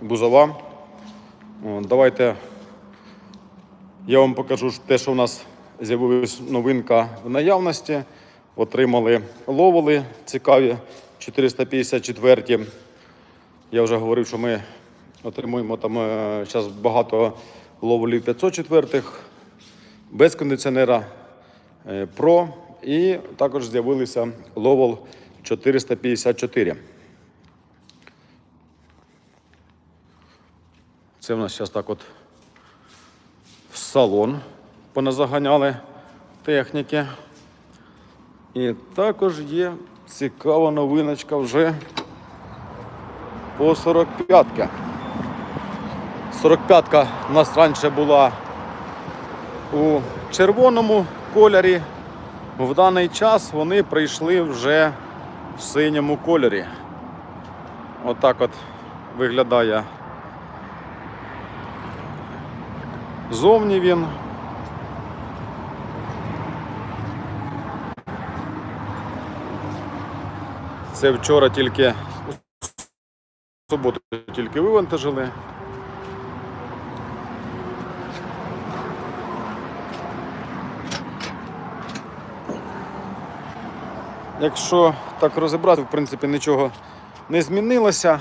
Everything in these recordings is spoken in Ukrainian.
бузова. Давайте я вам покажу те, що у нас з'явилась новинка в наявності. Отримали ловоли цікаві 454. Я вже говорив, що ми отримуємо там зараз багато ловолів 504 без кондиціонера е, Pro і також з'явилися ловол 454. Це в нас зараз так от в салон поназаганяли техніки. І також є цікава новиночка вже по 45-ки. 45-ка у нас раніше була у червоному кольорі. В даний час вони прийшли вже в синьому кольорі. Отак от виглядає зовні він. Це вчора тільки суботу тільки вивантажили. Якщо так розібрати, в принципі, нічого не змінилося.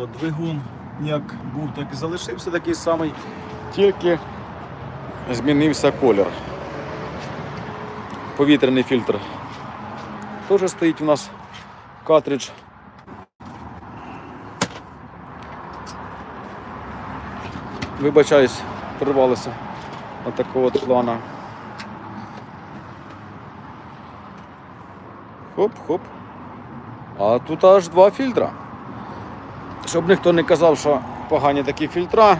От, двигун як був, так і залишився такий самий, тільки змінився колір. Повітряний фільтр теж стоїть у нас картридж. Вибачаюсь, прорвалося от такого плана. Хоп-хоп. А тут аж два фільтра. Щоб ніхто не казав, що погані такі фільтра,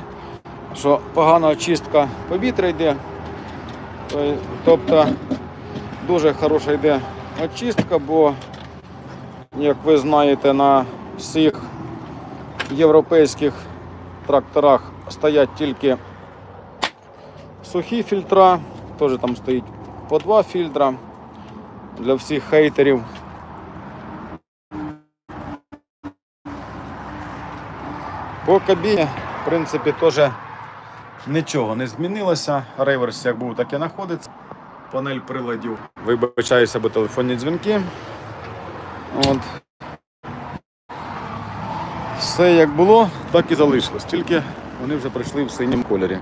що погана очистка повітря йде. Тобто дуже хороша йде очистка, бо, як ви знаєте, на всіх європейських тракторах стоять тільки сухі фільтра, теж там стоїть по два фільтра для всіх хейтерів. По кабіні, в принципі, теж нічого не змінилося. Реверс як був, так і знаходиться. Панель приладів. Вибачаюся, бо телефонні дзвінки. От. Все як було, так і залишилось. Тільки вони вже прийшли в синьому кольорі.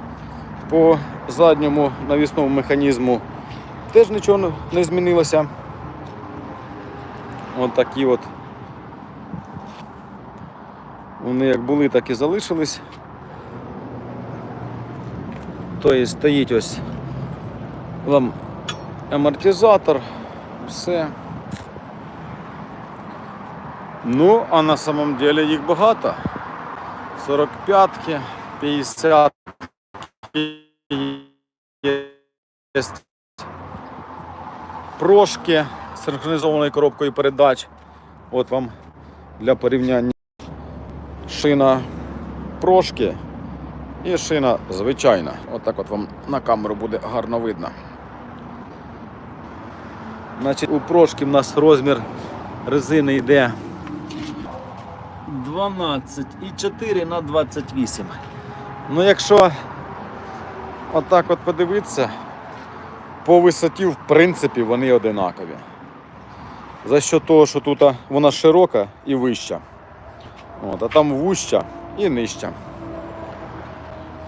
По задньому навісному механізму теж нічого не змінилося. От такі от. Вони як були, так і залишились. Тобто стоїть ось вам амортизатор, все. Ну, а на самом деле їх багато. 45-ки, 50 є прошки з синхронізованою коробкою передач. От вам для порівняння шина прошки і шина звичайна. От от вам на камеру буде гарно видно. Значить, у прошки в нас розмір резини йде 12,4 на 28. Ну, якщо отак от подивитися, по висоті, в принципі, вони одинакові. За що того, що тут вона широка і вища. От, а там вуща і нижча.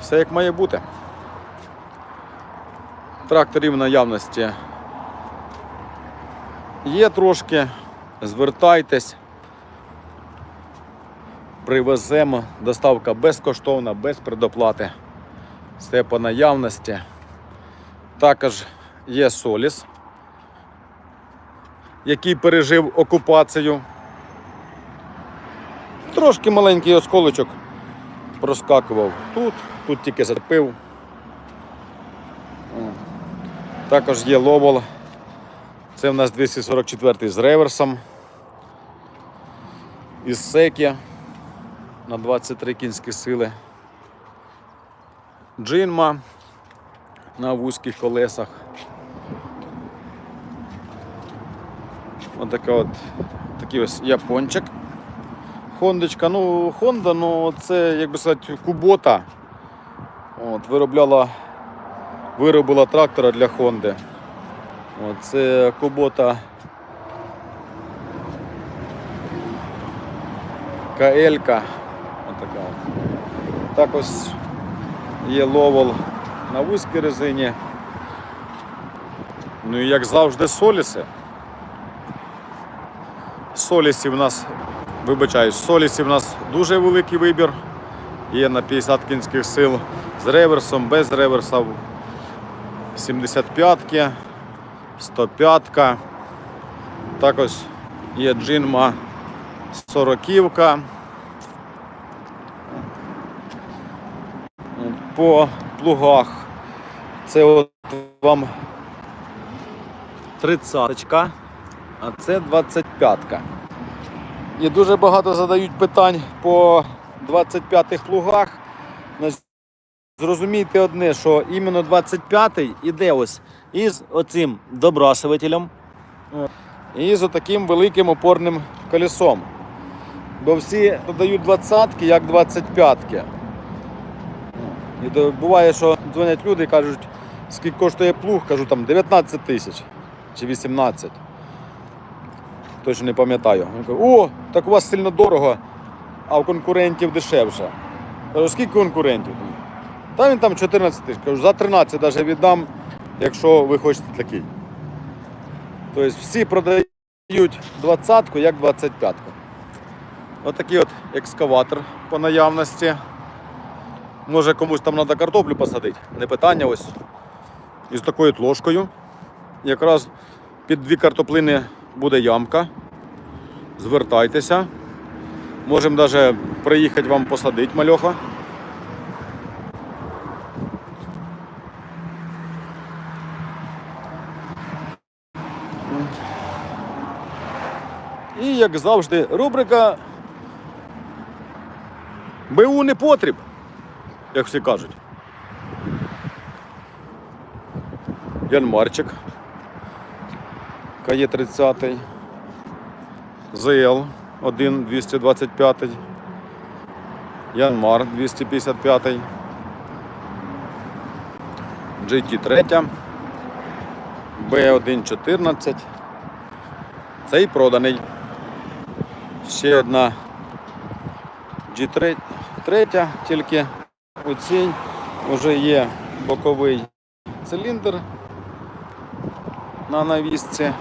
Все як має бути. Тракторів наявності є трошки, звертайтесь, привеземо, доставка безкоштовна, без предоплати. Все по наявності. Також є Соліс, який пережив окупацію. Трошки маленький осколочок проскакував тут, тут тільки зацепив. Також є ловол. Це в нас 244 з реверсом. Із секі на 23 кінські сили. Джинма на вузьких колесах. Ось от, такий ось япончик. Хондочка, ну Honda, ну це, як би сказати, Кубота. От, виробляла, виробила трактора для. От, це Кубота КЛ-ка. Так ось є ловол на вузькій резині. Ну і як завжди соліси. Солісів у нас, вибачаюсь, солісів у нас дуже великий вибір. Є на 50 кінських сил з реверсом, без реверса. 75-ки, 105-ка. Так ось є джинма 40-ка. По плугах. Це от вам 30-ка, а це 25-ка. І дуже багато задають питань по 25-х плугах. Ну, Зрозумійте одне, що іменно 25-й іде ось із оцим добрасувателем і з отаким великим опорним колесом. Бо всі додають 20-ки, як 25-ки. І буває, що дзвонять люди і кажуть, скільки коштує плуг, кажу там 19 тисяч чи 18. Точно не пам'ятаю. Він каже, О, так у вас сильно дорого, а в конкурентів дешевше. Кажу, скільки конкурентів? Та він там 14 тисяч. Кажу, за 13 навіть віддам, якщо ви хочете такий. Тобто всі продають 20-ку, як 25-ку. Отакий от екскаватор по наявності. Може комусь там треба картоплю посадити. Не питання ось. Із такою от ложкою. Якраз під дві картоплини буде ямка. Звертайтеся. Можемо навіть приїхати вам посадити мальоха. І як завжди, рубрика БУ не потріб, як всі кажуть. Янмарчик. КАЄ 30 ЗЛ 1 225 Янмар 255 GT 3 B114 Цей проданий. Ще одна G3 третя, тільки у цій вже є боковий циліндр на навісці.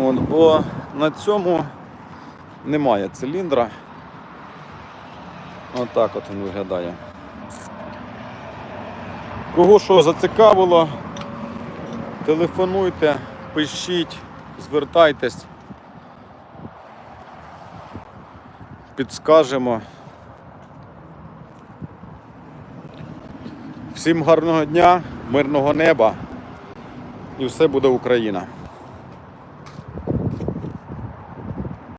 От, бо на цьому немає циліндра. Отак от він виглядає. Кого що зацікавило, телефонуйте, пишіть, звертайтесь. Підскажемо. Всім гарного дня, мирного неба і все буде Україна.